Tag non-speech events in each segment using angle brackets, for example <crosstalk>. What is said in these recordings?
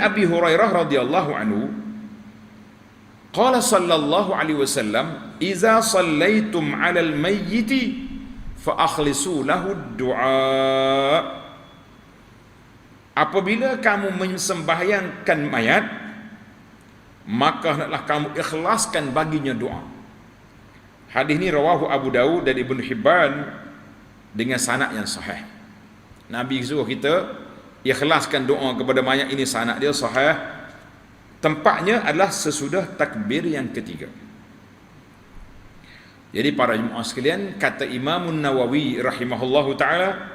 Abi Hurairah radhiyallahu anhu Qala sallallahu alaihi wasallam Iza sallaitum ala al-mayyiti Fa akhlisu lahu du'a Apabila kamu mensembahyangkan mayat Maka hendaklah kamu ikhlaskan baginya doa Hadis ini rawahu Abu Dawud dan Ibn Hibban Dengan sanad yang sahih. Nabi suruh kita Ikhlaskan doa kepada mayat ini sanad dia sahih. Tempatnya adalah sesudah takbir yang ketiga. Jadi para jemaah sekalian kata Imam Nawawi rahimahullahu taala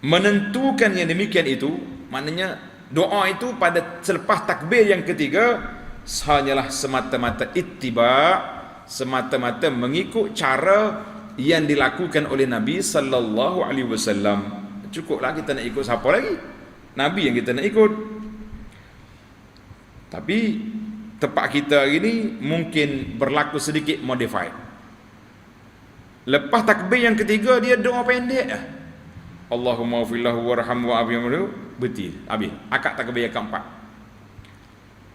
menentukan yang demikian itu maknanya doa itu pada selepas takbir yang ketiga hanyalah semata-mata ittiba semata-mata mengikut cara yang dilakukan oleh Nabi sallallahu alaihi wasallam. Cukuplah kita nak ikut siapa lagi Nabi yang kita nak ikut tapi tempat kita hari ni mungkin berlaku sedikit modified. Lepas takbir yang ketiga dia doa pendek dah. Allahumma fillahu warhamhu wa afiyamhu betul. Habis. Akad takbir yang keempat.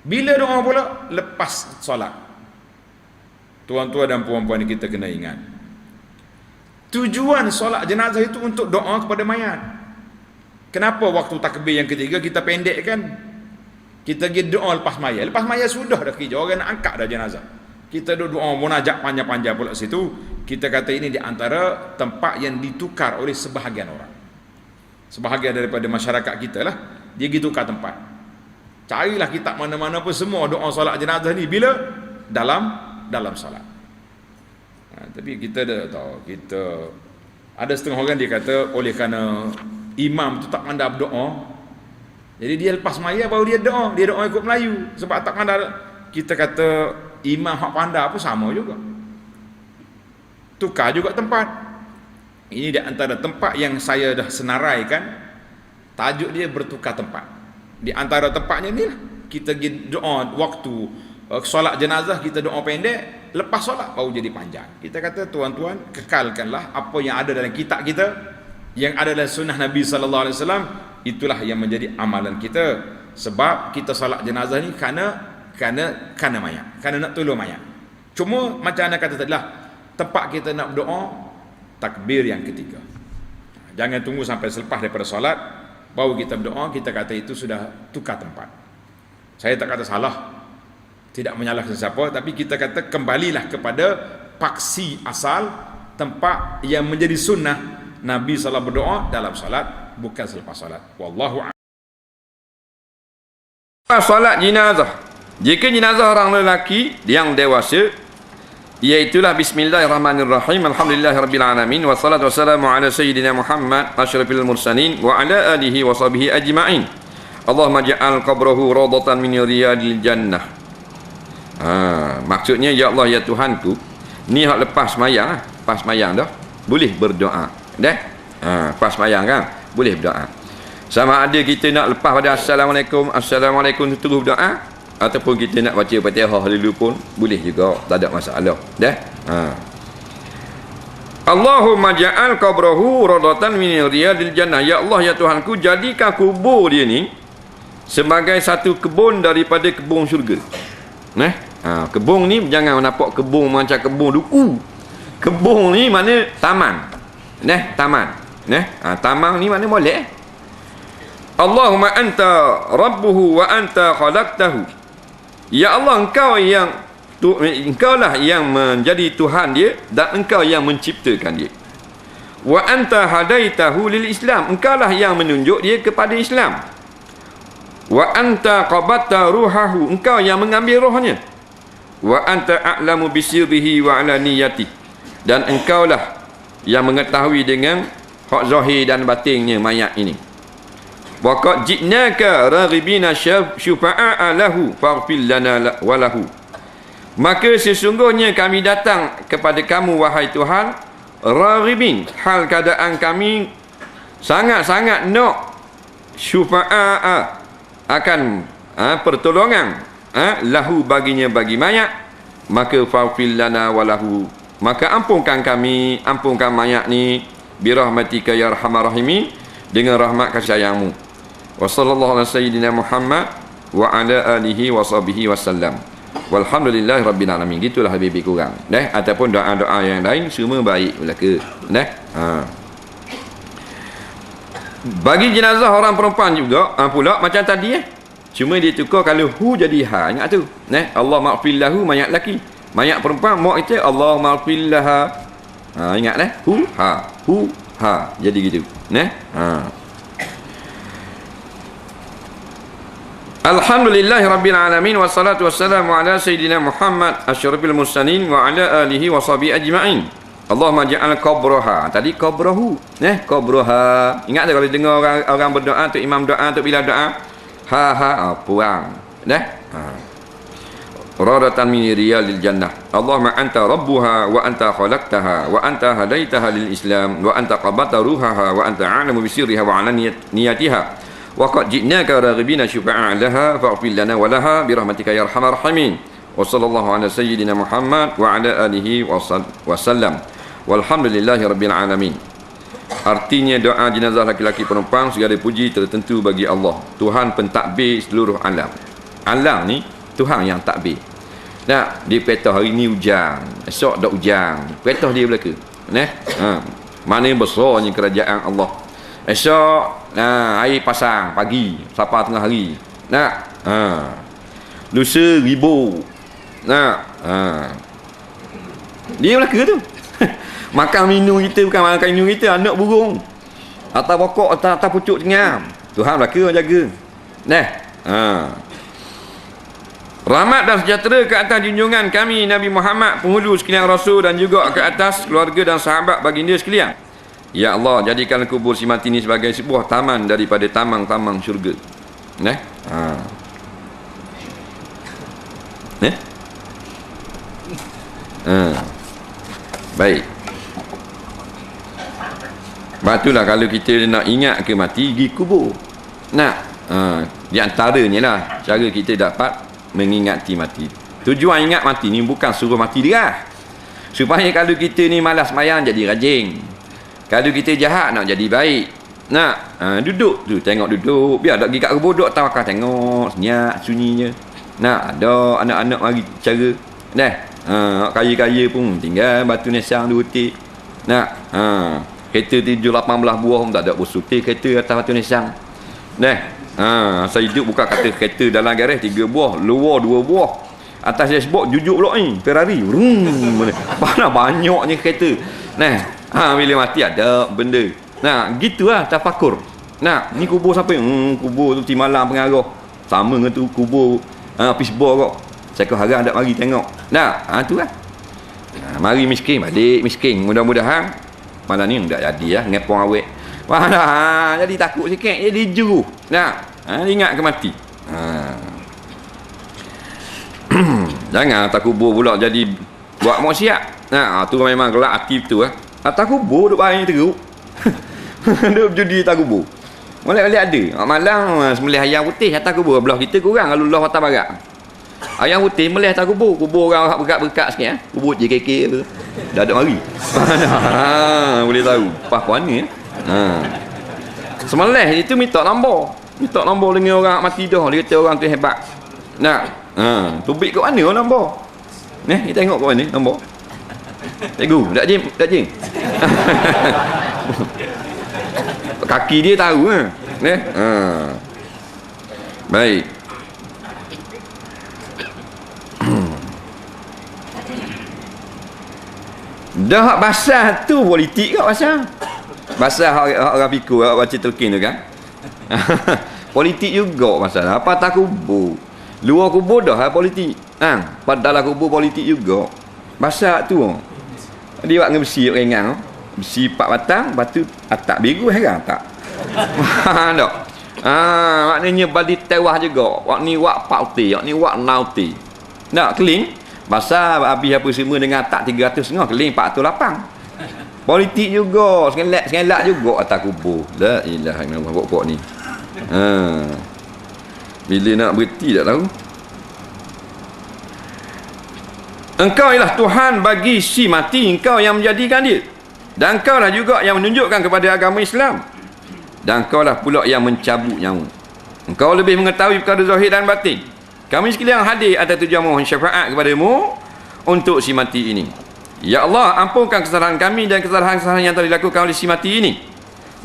Bila doa pula lepas solat. Tuan-tuan dan puan-puan kita kena ingat. Tujuan solat jenazah itu untuk doa kepada mayat. Kenapa waktu takbir yang ketiga kita pendekkan? Kita pergi doa lepas maya. Lepas maya sudah dah kerja. Orang nak angkat dah jenazah. Kita doa munajat panjang-panjang pula situ. Kita kata ini di antara tempat yang ditukar oleh sebahagian orang. Sebahagian daripada masyarakat kita lah. Dia pergi tukar tempat. Carilah kitab mana-mana pun semua doa solat jenazah ni. Bila? Dalam dalam solat. Ha, tapi kita dah tahu. Kita ada setengah orang dia kata oleh kerana imam tu tak pandai berdoa jadi dia lepas maya baru dia doa, dia doa ikut Melayu. Sebab tak pandai kita kata imam hak pandai apa sama juga. Tukar juga tempat. Ini di antara tempat yang saya dah senaraikan tajuk dia bertukar tempat. Di antara tempatnya ni lah kita doa waktu uh, solat jenazah kita doa pendek lepas solat baru jadi panjang. Kita kata tuan-tuan kekalkanlah apa yang ada dalam kitab kita yang ada dalam sunnah Nabi sallallahu alaihi wasallam itulah yang menjadi amalan kita. Sebab kita salat jenazah ni kerana kerana kerana mayat kerana nak tolong mayat. Cuma macam anda kata tadi lah tempat kita nak berdoa takbir yang ketiga. Jangan tunggu sampai selepas daripada solat baru kita berdoa kita kata itu sudah tukar tempat. Saya tak kata salah tidak menyalahkan siapa tapi kita kata kembalilah kepada paksi asal tempat yang menjadi sunnah Nabi SAW berdoa dalam salat bukan selepas solat. Wallahu a'lam. Solat jenazah. Jika jenazah orang lelaki yang dewasa iaitulah bismillahirrahmanirrahim alhamdulillahirabbil alamin wassalatu wassalamu ala sayyidina Muhammad asyrafil mursalin wa ala alihi wa sahbihi ajma'in. Allahumma ja'al qabrahu rawdatan min riyadil jannah. Ha, maksudnya ya Allah ya Tuhanku, ni hak lepas mayang, pas mayang dah, boleh berdoa. Dah? Ha, pas mayang kan? boleh berdoa. Sama ada kita nak lepas pada assalamualaikum. Assalamualaikum terus berdoa. Ataupun kita nak baca fatihah dulu pun boleh juga. Tak ada masalah. Dah ha. Allahumma ja'al qabrahu radatan min riyadil jannah. Ya Allah ya Tuhanku jadikan kubur dia ni sebagai satu kebun daripada kebun syurga. Nah ha, kebun ni jangan nampak kebun macam kebun duku. Kebun ni mana taman nah taman Nah, ha, tamang ni mana boleh? Allahumma anta rabbuhu wa anta khalaqtahu. Ya Allah engkau yang tu, engkau lah yang menjadi Tuhan dia dan engkau yang menciptakan dia. Wa anta hadaitahu lil Islam. Engkau lah yang menunjuk dia kepada Islam. Wa anta qabatta ruhahu. Engkau yang mengambil rohnya. Wa anta a'lamu bisirrihi wa ala niyati. Dan engkau lah yang mengetahui dengan hak zahir dan batinnya mayat ini. Wa qad ji'naka raghibina syufa'a lahu faghfir lana wa lahu. Maka sesungguhnya kami datang kepada kamu wahai Tuhan raghibin hal keadaan kami sangat-sangat nak syufa'a akan ha, pertolongan ha, lahu baginya bagi mayat. Maka faghfir lana wa lahu maka ampunkan kami ampunkan mayat ni birahmatika ya arhamar rahimin dengan rahmat kasih sayangmu wa sallallahu ala sayyidina muhammad wa ala alihi wa sahbihi wasallam. Walhamdulillah rabbil alamin. Gitulah habibi kurang. Dah ataupun doa-doa yang lain semua baik belaka. Dah. Ha. Bagi jenazah orang perempuan juga ha, pula macam tadi eh. Cuma dia tukar kalau hu jadi ha. Ingat tu. Nah, Allah maghfir lahu mayat laki. Mayat perempuan mak itu Allah maghfir laha. Ha, ingat dah. Hu ha. Hu ha. Jadi gitu. Nah. Ha. Alhamdulillahi Rabbil Alamin Wassalatu wassalamu ala Sayyidina Muhammad Ashrafil Mursalin Wa ala alihi wa sahbihi ajma'in Allahumma ja'al qabraha Tadi qabrahu eh, Qabraha Ingat tak kalau dengar orang, orang berdoa tu Imam doa tu bila doa Ha ha ha Puang Dah ha raratan min riyalil jannah. Allahumma anta rabbuha wa anta khalaqtaha wa anta hadaitaha lil islam wa anta qabata ruhaha wa anta a'lamu bi sirriha wa niyatiha. Wa qad ji'naka raghibina syufa'an laha fa'fil lana wa laha bi rahmatika ya arhamar rahimin. Wa sallallahu ala sayyidina muhammad wa ala alihi wa sallam. Walhamdulillahi rabbil alamin. Artinya doa jenazah laki-laki penumpang segala puji tertentu bagi Allah. Tuhan pentadbir seluruh alam. Alam ni Tuhan yang takbir. Nah, dia petah hari ni hujan, esok dak hujan. Petah dia belaka. Neh. Ha. Mana besarnya kerajaan Allah. Esok nah air pasang pagi sampai tengah hari. Nak. Ha. Lusa ribu. Nak. Ha. Dia belaka tu. <laughs> makan minum kita bukan makan minum kita anak burung. Atas pokok atas, atas pucuk tengam. Tuhan belaka jaga. Nah. Ha. Rahmat dan sejahtera ke atas junjungan kami Nabi Muhammad penghulu sekalian Rasul dan juga ke atas keluarga dan sahabat baginda sekalian. Ya Allah, jadikan kubur si mati ini sebagai sebuah taman daripada tamang-tamang syurga. Nah. Ha. Eh? Ha. Baik. Batulah kalau kita nak ingat ke mati, pergi kubur. Nak. Ha. Di antaranya lah, cara kita dapat mengingati mati. Tujuan ingat mati ni bukan suruh mati dia. Supaya kalau kita ni malas mayang jadi rajin. Kalau kita jahat nak jadi baik. Nak ha, duduk tu tengok duduk. Biar tak pergi kat kebun duduk tawakal tengok senyap sunyinya. Nak ada anak-anak mari cara. Dah. Ha, kaya-kaya pun tinggal batu nesang dua tik. Nak. Ha, kereta 7 18 buah pun tak ada bersutir kereta atas batu nesang. Dah. Ha, saya hidup buka kata kereta dalam garaj tiga buah, luar dua buah. Atas dashboard jujuk pula ni, Ferrari. Rum. Mana banyaknya kereta. Nah, ha bila mati ada benda. Nah, gitulah tafakur. Nah, ni kubur siapa? Hmm, kubur tu malam pengarah. Sama dengan tu kubur ha pisbor kok. Saya kau harap ada mari tengok. Nah, ha tu lah. Ha, mari miskin balik miskin. Mudah-mudahan malam ni enggak jadi ya ngepong awek. Dah, ha, jadi takut sikit. Jadi juru. Nah, ha, ingat ke mati. Ha. <clears throat> Jangan tak kubur pula jadi buat maksiat. Nah, ha, tu memang gelak aktif tu ah. Ha. Tak kubur duk bayi teruk. <laughs> Duk judi tak kubur. Boleh-boleh ada. Ha, malam sembelih ayam putih atas kubur. Belah kita kurang kalau Allah atas barat. Ayam putih melih atas kubur. Kubur orang berkat-berkat sikit. Eh. Kubur kekek tu. Dah ada mari. <laughs> ha, boleh tahu. Pas puan ni. Ha. Semelih itu minta nombor. Minta nombor dengan orang mati dah. Dia kata orang tu hebat. Nak. Ha. Tubik kat mana nombor? Ni, kita tengok kat mana nombor. Cikgu, tak jim, tak jim. <laughs> Kaki dia tahu ha. Ni. Ha. Baik. Dah basah tu politik kat basah. Basah orang, orang pikir orang baca telkin tu kan. <laughs> politik juga masalah. Apa tak kubur. Luar kubur dah ha, politik. Ha, pada dalam kubur politik juga. Basah tu. Dia buat besi ringan. Besi empat batang, batu atak biru heran tak? <laughs> Tak. Ha, maknanya balik tewah juga. Wak ni wak pauti, wak ni wak nauti. Tak, keling. Basah habis apa semua dengan tak 300 setengah keling 408. Politik juga, sengelak sengelak juga atas kubur. La ilaha illallah pokok ni. Ha. Bila nak berhenti tak tahu. Engkau ialah Tuhan bagi si mati, engkau yang menjadikan dia. Dan engkau lah juga yang menunjukkan kepada agama Islam. Dan engkau lah pula yang mencabut nyawa. Engkau lebih mengetahui perkara zahir dan batin. Kami sekalian hadir atas tujuan mohon syafaat kepadamu untuk si mati ini. Ya Allah, ampunkan kesalahan kami dan kesalahan-kesalahan yang telah dilakukan oleh si mati ini.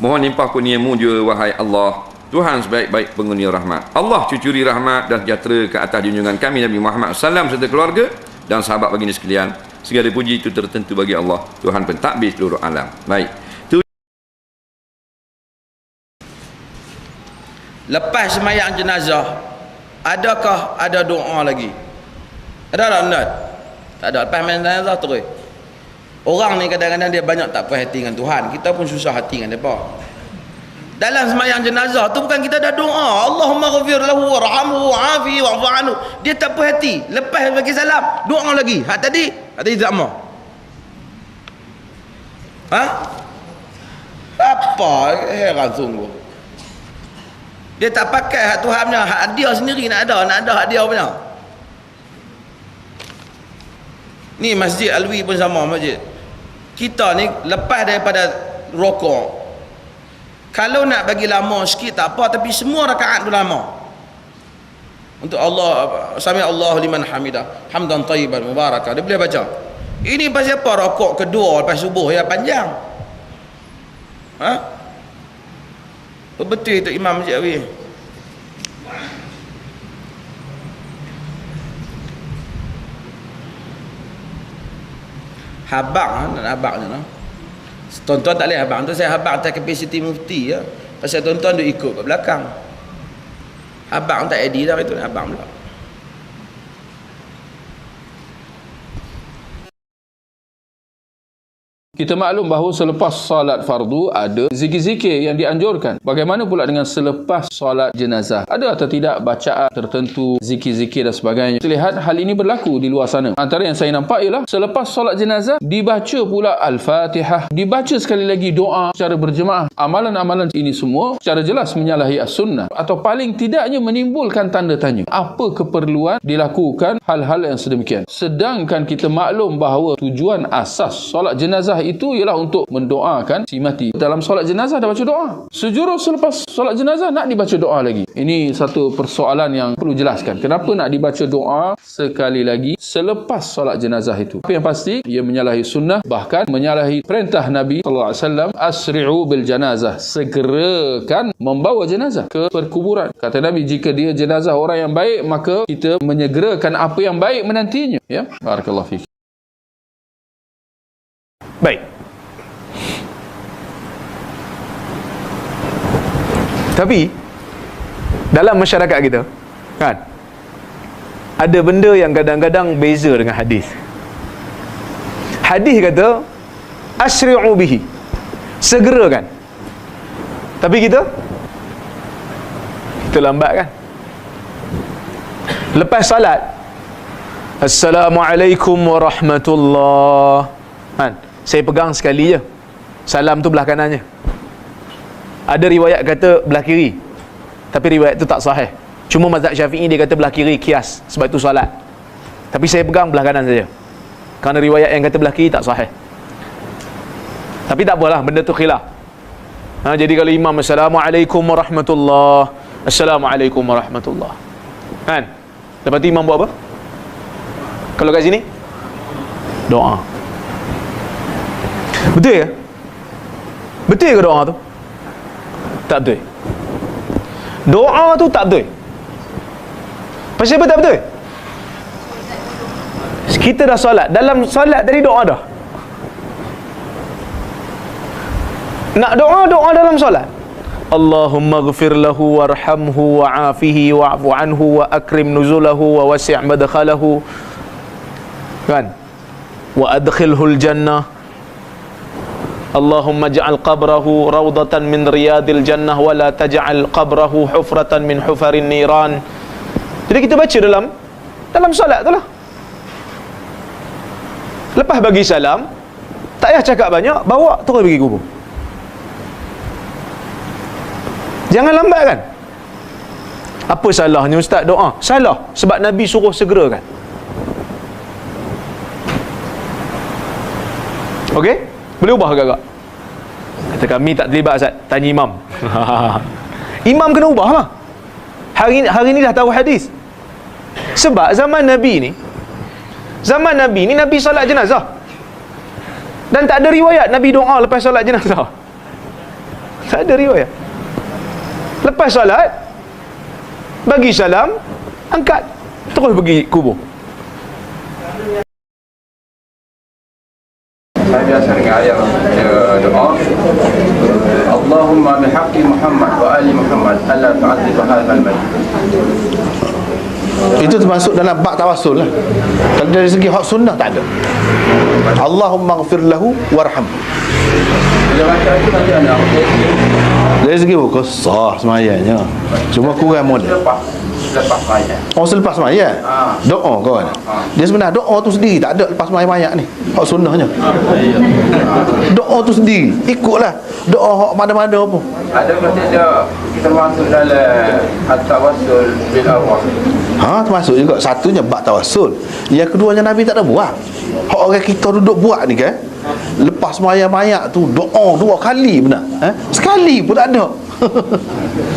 Mohon limpah kurniamu juga wahai Allah. Tuhan sebaik-baik penghuni rahmat. Allah cucuri rahmat dan sejahtera ke atas junjungan kami Nabi Muhammad SAW serta keluarga dan sahabat baginda sekalian. Segala puji itu tertentu bagi Allah. Tuhan pentadbir seluruh alam. Baik. Tu Lepas semayang jenazah Adakah ada doa lagi? Ada tak? Tak ada Lepas semayang jenazah terus Orang ni kadang-kadang dia banyak tak puas hati dengan Tuhan. Kita pun susah hati dengan mereka. Dalam semayang jenazah tu bukan kita dah doa Allahumma ghafir lahu warhamhu wa'afi wa'fu anhu. Dia tak puas hati. Lepas bagi salam doa lagi. Hak tadi hak tadi tak mau ha? Apa? Heran sungguh. Dia tak pakai hak Tuhan punya. Hak dia sendiri nak ada nak ada hak dia punya. Ni masjid Alwi pun sama masjid kita ni lepas daripada rokok. Kalau nak bagi lama sikit tak apa. Tapi semua rakaat tu lama. Untuk Allah sami Allah liman hamidah. Hamdan tayyiban mubarakah. Dia boleh baca. Ini pasal apa rokok kedua lepas subuh. Ya panjang. Ha? Betul itu imam masjid habang ha? nak habang je no? Tuan-tuan tak boleh abang tu saya abang atas kapasiti mufti ya. Pasal tuan-tuan duk ikut kat belakang. Abang tak edit dah itu abang pula. Kita maklum bahawa selepas salat fardu ada zikir-zikir yang dianjurkan. Bagaimana pula dengan selepas salat jenazah? Ada atau tidak bacaan tertentu, zikir-zikir dan sebagainya? Kita lihat hal ini berlaku di luar sana. Antara yang saya nampak ialah selepas salat jenazah dibaca pula Al-Fatihah. Dibaca sekali lagi doa secara berjemaah. Amalan-amalan ini semua secara jelas menyalahi as-sunnah atau paling tidaknya menimbulkan tanda tanya. Apa keperluan dilakukan hal-hal yang sedemikian? Sedangkan kita maklum bahawa tujuan asas salat jenazah itu ialah untuk mendoakan si mati. Dalam solat jenazah dah baca doa. Sejurus selepas solat jenazah nak dibaca doa lagi. Ini satu persoalan yang perlu jelaskan. Kenapa nak dibaca doa sekali lagi selepas solat jenazah itu? Tapi yang pasti ia menyalahi sunnah bahkan menyalahi perintah Nabi sallallahu alaihi wasallam asri'u bil janazah. Segerakan membawa jenazah ke perkuburan. Kata Nabi jika dia jenazah orang yang baik maka kita menyegerakan apa yang baik menantinya. Ya. Barakallahu fiik. Baik. Tapi dalam masyarakat kita kan ada benda yang kadang-kadang beza dengan hadis. Hadis kata asyri'u bihi. Segerakan. Tapi kita kita lambat kan? Lepas salat Assalamualaikum warahmatullahi kan? Saya pegang sekali je. Salam tu belah kanannya. Ada riwayat kata belah kiri. Tapi riwayat tu tak sahih. Cuma mazhab syafi'i dia kata belah kiri kias Sebab tu salat Tapi saya pegang belah kanan saja. Kerana riwayat yang kata belah kiri tak sahih. Tapi tak apalah benda tu khilaf. Ha, Jadi kalau imam Assalamualaikum warahmatullahi Assalamualaikum warahmatullahi Kan? Lepas tu imam buat apa? Kalau kat sini? Doa Betul ke? Betul ke doa tu? Tak betul. Doa tu tak betul. Pasal apa tak betul? Kita dah solat. Dalam solat tadi doa dah. Nak doa, doa dalam solat. Allahumma ghafir lahu warhamhu wa'afihi wa'fu anhu wa akrim nuzulahu wa wasi' madkhalahu. Kan? Wa adkhilhu al-jannah Allahumma ja'al qabrahu rawdatan min riyadil jannah wa la taj'al qabrahu hufratan min hufarin niran jadi kita baca dalam dalam solat tu lah lepas bagi salam tak payah cakap banyak bawa terus pergi kubur Jangan lambat kan? Apa salahnya ustaz doa? Salah sebab Nabi suruh segerakan. Okey? Boleh ubah agak-agak? Kata kami tak terlibat Ustaz. Tanya imam. <laughs> imam kena ubah lah. Hari hari ni dah tahu hadis. Sebab zaman Nabi ni zaman Nabi ni Nabi solat jenazah. Dan tak ada riwayat Nabi doa lepas solat jenazah. <laughs> Tak ada riwayat. Lepas solat bagi salam, angkat terus pergi kubur. Biasa dengar ayat uh, doa Allahumma bihaqqi Muhammad wa ali Muhammad alla tu'adzib hadzal mayyit. Itu termasuk dalam bak tawassul lah. Kalau dari segi hak sunnah tak ada. Allahumma ghafir lahu warham. Dari segi buku sah semayanya. Cuma kurang modal. Lepas lepas ayat. Oh selepas semayang Ah. Doa kawan. Dia sebenarnya doa tu sendiri Tak ada lepas semayang mayat ni. Hak sunnahnya. Doa tu sendiri. Ikutlah. Doa hak mana-mana pun Ada kata dia kita masuk dalam at-tawassul bil arwah. Ha termasuk juga Satunya bak tawassul. Yang keduanya Nabi tak ada buat. Hak orang kita duduk buat ni kan? Lepas semayang mayat tu Doa dua kali benar. Eh? Sekali pun tak ada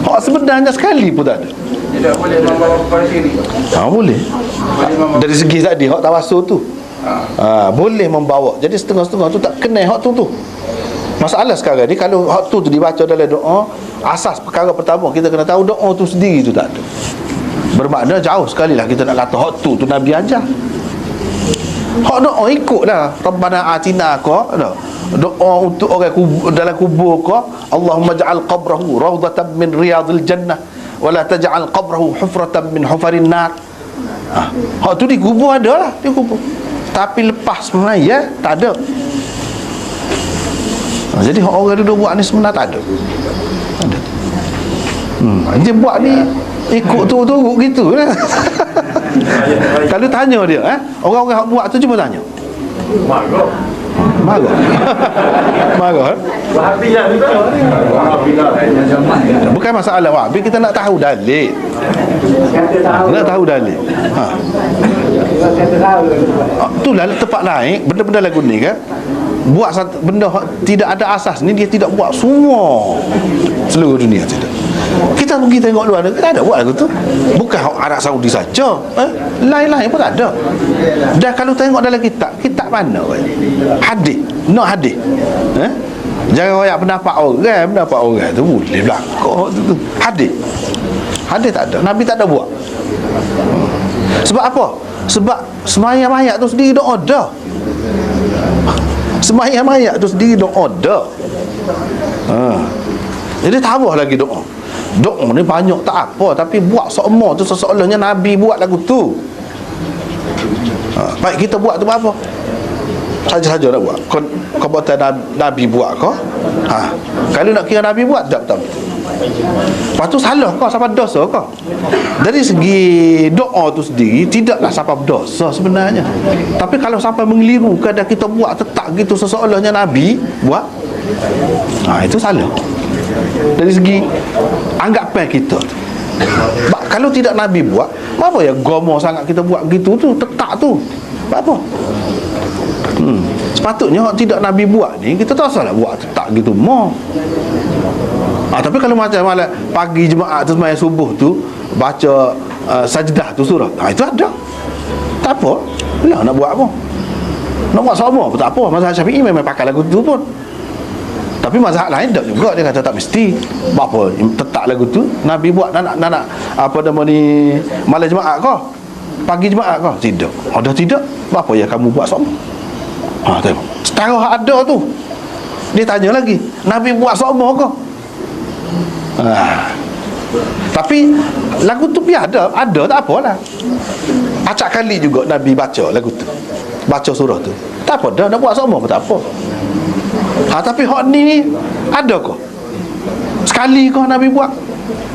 Hak sebenarnya sekali pun tak ada. Tidak boleh membawa kepada syirik. Ha boleh. Dari segi tadi Hak tawassul tu. Ha, Boleh membawa. Jadi setengah-setengah tu tak kena hak tu tu. Masalah sekarang ni Kalau hak tu tu dibaca dalam doa Asas perkara pertama Kita kena tahu doa tu sendiri tu tak ada. Bermakna jauh sekali lah Kita nak kata hak tu tu Nabi ajar Hak doa ikutlah Rabbana atina ko Doa untuk orang kubur, dalam kubur ko Allahumma ja'al qabrahu Rawdatan min riyadil jannah Wala taj'al qabrahu hufratan min hufarin nar. Ha. Hak tu di kubur ada lah Di kubur. Tapi lepas semaya Tak ada. Ha, Jadi orang duduk buat ni sebenarnya tak ada. Tak ada. Hmm. Dia buat ni Ikut tu-tu gitu lah Kalau tanya dia eh, Orang-orang yang buat tu cuba tanya. Marah. Marah? <laughs> Marah eh? Bukan masalah Wahabi Kita nak tahu dalil. Nak tahu dalil. Ha. ha. Itulah tempat lain Benda-benda lagu ni kan? Buat satu benda tidak ada asas ni Dia tidak buat semua. Seluruh dunia tidak Kita pergi tengok luar negeri Tak ada buat lagu tu Bukan Arab Saudi saja eh? Lain-lain pun ada Dan kalau tengok dalam kitab Kitab mana? Hadis No hadis eh? Jangan royak pendapat orang Pendapat orang tu boleh belakang tu, tu. Hadis Hadis tak ada Nabi tak ada buat. Sebab apa? Sebab semayang mayat tu sendiri doa dah Semayang mayat tu sendiri doa dah ha. Jadi tambah lagi doa Doa ni banyak tak apa Tapi buat seumur tu seseolahnya Nabi buat lagu tu ha. Baik kita buat tu apa? Saja-saja nak buat Kau, kau buat Nabi, buat kau ha. Kalau nak kira Nabi buat Tak betul Lepas tu salah kau Sampai dosa kau Dari segi doa tu sendiri Tidaklah sampai dosa sebenarnya Tapi kalau sampai mengeliru Kadang kita buat tetap gitu Seseolahnya Nabi Buat ha, Itu salah Dari segi Anggapan kita tu kalau tidak Nabi buat Apa ya gomo sangat kita buat gitu tu Tetap tu apa hmm. Sepatutnya tidak Nabi buat ni Kita tak salah buat tetap gitu Mau Ha, tapi kalau macam malam pagi jemaah tu semayang subuh tu baca uh, sajdah tu surah. Ha, itu ada. Tak apa. Lah nak buat apa? Nak buat sama pun tak apa. Mazhab Syafi'i memang pakai lagu tu pun. Tapi mazhab lain tak juga dia kata tak mesti. Apa tetap lagu tu Nabi buat nak nak, nak apa nama ni malam jemaah kau? Pagi jemaah kau? Tidak. Ada tidak? Apa ya kamu buat sama? Ha tengok. Setara ada tu. Dia tanya lagi, Nabi buat sama kau? Ha. Tapi lagu tu biar ada, ada tak apalah. Acak kali juga Nabi baca lagu tu. Baca surah tu. Tak apa dah nak buat sama pun tak apa. Ha, tapi hak ni ni ada kok. Sekali kau Nabi buat.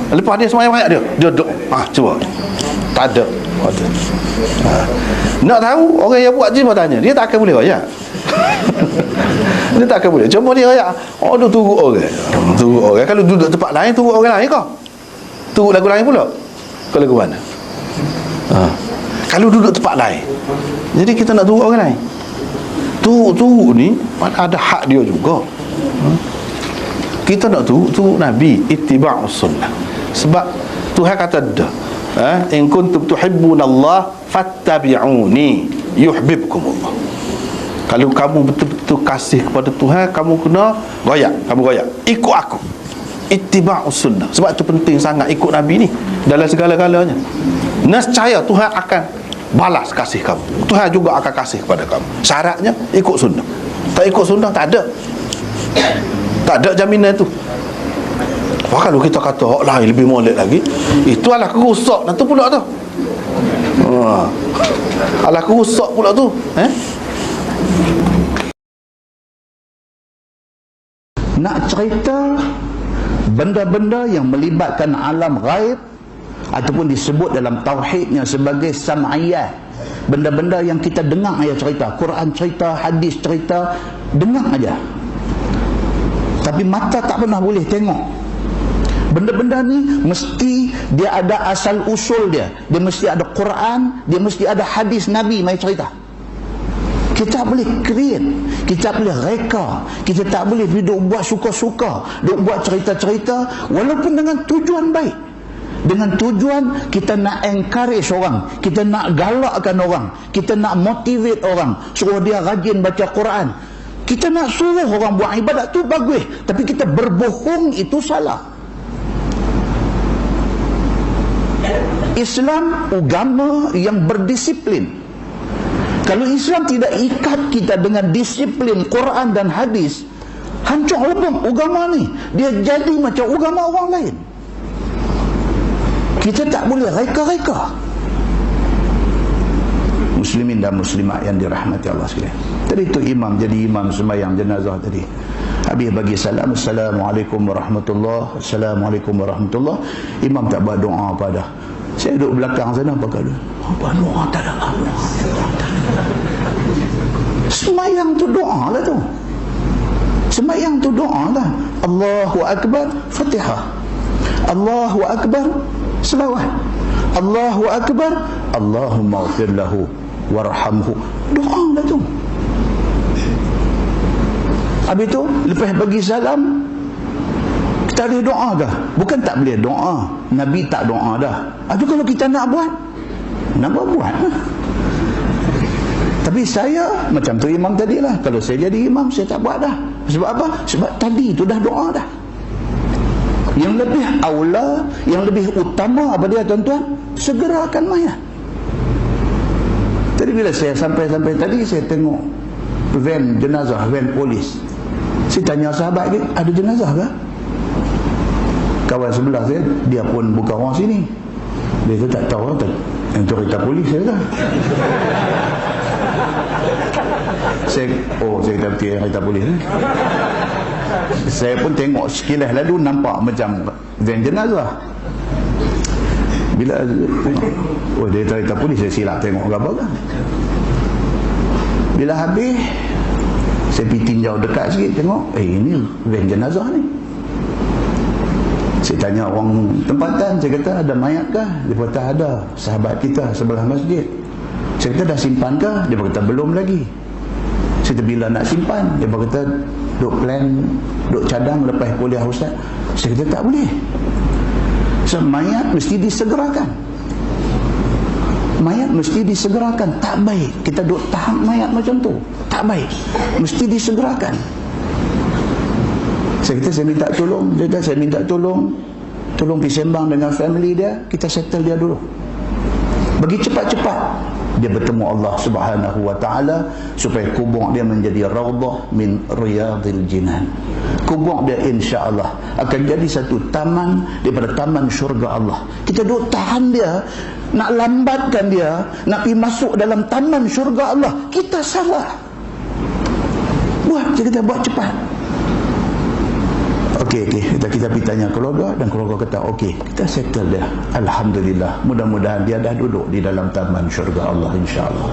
Lepas dia semayang banyak dia, dia duduk. Ha, cuba. Tak ada. Ha. Nak tahu orang yang buat cuba tanya, dia tak akan boleh royak. <laughs> dia tak akan boleh. Cuma dia royak, oh dia turut orang. Turut orang. Kalau duduk tempat lain, turut orang lain kau. Turut lagu lain pula. Kau lagu mana? Ha. Kalau duduk tempat lain. Jadi kita nak turut orang lain. Turut-turut ni ada hak dia juga. Ha. Kita nak turut Nabi ittiba'us sunnah. Sebab Tuhan kata dah eh, in kuntum tuhibbunallah fattabi'uni yuhibbukumullah kalau kamu betul-betul kasih kepada Tuhan kamu kena goyak kamu goyak ikut aku ittiba'us sunnah sebab itu penting sangat ikut Nabi ni dalam segala-galanya nescaya Tuhan akan balas kasih kamu. Tuhan juga akan kasih kepada kamu. Syaratnya ikut sunnah. Tak ikut sunnah tak ada. Tak ada jaminan tu. Wah kalau kita kata hak lain lebih molek lagi. Itu adalah kerusak nanti pula tu. Ha. alah kerusak pula tu. Eh? Nak cerita benda-benda yang melibatkan alam gaib ataupun disebut dalam tauhidnya sebagai sam'iyah. Benda-benda yang kita dengar aja cerita. Quran cerita hadis cerita dengar aja. Tapi mata tak pernah boleh tengok. Benda-benda ni mesti dia ada asal usul dia. Dia mesti ada Quran dia mesti ada hadis Nabi mai cerita. Kita boleh create kita boleh reka kita tak boleh duduk buat suka-suka duduk buat cerita-cerita walaupun dengan tujuan baik dengan tujuan kita nak encourage orang kita nak galakkan orang kita nak motivate orang suruh dia rajin baca Quran kita nak suruh orang buat ibadat tu bagus tapi kita berbohong itu salah Islam agama yang berdisiplin kalau Islam tidak ikat kita dengan disiplin Quran dan hadis, hancur lebam agama ni. Dia jadi macam agama orang lain. Kita tak boleh reka-reka. Muslimin dan muslimat yang dirahmati Allah sekalian. Tadi tu imam jadi imam sembahyang jenazah tadi. Habis bagi salam, Assalamualaikum warahmatullahi Assalamualaikum warahmatullahi Imam tak buat doa apa dah. Saya duduk belakang sana apa kata? Apa doa tak ada. Semayang tu doa lah tu. Semayang tu doa lah. Allahu Akbar, Fatihah. Allahu Akbar, selawat. Allahu Akbar, Allahumma ufir lahu warhamhu. Doa lah tu. Habis tu, lepas bagi salam, kita boleh doa ke? Bukan tak boleh doa. Nabi tak doa dah. Itu kalau kita nak buat, nak buat buat. <laughs> Tapi saya macam tu imam tadi lah. Kalau saya jadi imam, saya tak buat dah. Sebab apa? Sebab tadi tu dah doa dah. Yang lebih aula, yang lebih utama apa dia tuan-tuan? Segerakan mayat. Tadi bila saya sampai-sampai tadi, saya tengok van jenazah, van polis. Saya tanya sahabat dia, ada jenazah ke? kawan sebelah saya dia pun bukan orang sini dia tu tak tahu tak yang tu kereta polis saya tak saya oh saya kata kereta polis eh? Saya pun tengok sekilas lalu nampak macam van jenazah bila oh dia kereta polis saya silap tengok ke apa kan bila habis saya pergi tinjau dekat sikit tengok eh ini van jenazah ni saya tanya orang tempatan, saya kata ada mayat kah? Dia kata ada, sahabat kita sebelah masjid. Saya kata dah simpan kah? Dia kata belum lagi. Kata bila nak simpan? Dia kata duk plan, duk cadang lepas kuliah ustaz. Saya kata tak boleh. So, mayat mesti disegerakan. Mayat mesti disegerakan. Tak baik. Kita duk tahan mayat macam tu. Tak baik. Mesti disegerakan. Saya kata saya minta tolong. Dia kata saya minta tolong. Tolong pergi sembang dengan family dia. Kita settle dia dulu. Bagi cepat-cepat. Dia bertemu Allah subhanahu wa ta'ala. Supaya kubur dia menjadi rawdah min riyadil jinan. Kubur dia insya Allah akan jadi satu taman daripada taman syurga Allah. Kita duduk tahan dia. Nak lambatkan dia. Nak pergi masuk dalam taman syurga Allah. Kita salah. Buat, kita buat cepat. Okey, okey. Pergi tanya keluarga dan keluarga kata, okey, kita settle dia. Alhamdulillah. Mudah-mudahan dia dah duduk di dalam taman syurga Allah insya-Allah.